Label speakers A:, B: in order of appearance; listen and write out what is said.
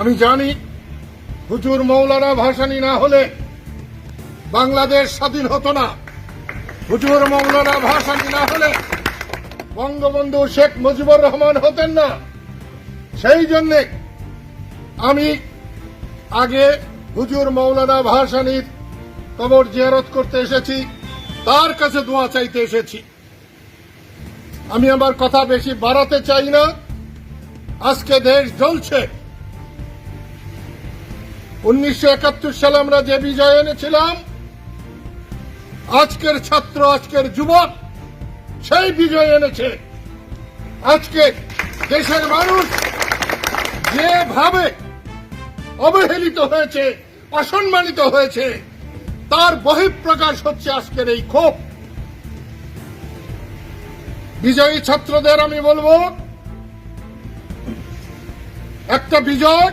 A: আমি জানি হুজুর মৌলানা ভাসানি না হলে বাংলাদেশ স্বাধীন হতো না। হুজুর মৌলানা ভাসানি না হলে বঙ্গবন্ধু শেখ মুজিবুর রহমান হতেন না। সেই জন্যে আমি আগে হুজুর মৌলানা ভাসানির কবর জিয়ারত করতে এসেছি, তার কাছে দোয়া চাইতে এসেছি। আমি আমার কথা বেশি বাড়াতে চাই না। আজকে দেশ জ্বলছে। উনিশশো একাত্তর সালে আমরা যে বিজয় এনেছিলাম, আজকের ছাত্র, আজকের যুবক, সেই বিজয় এনেছে। আজকে দেশের মানুষ যেভাবে অবহেলিত হয়েছে, অসম্মানিত হয়েছে, তার বহিঃপ্রকাশ হচ্ছে আজকের এই ক্ষোভ। বিজয়ী ছাত্রদের আমি বলব, একটা বিজয়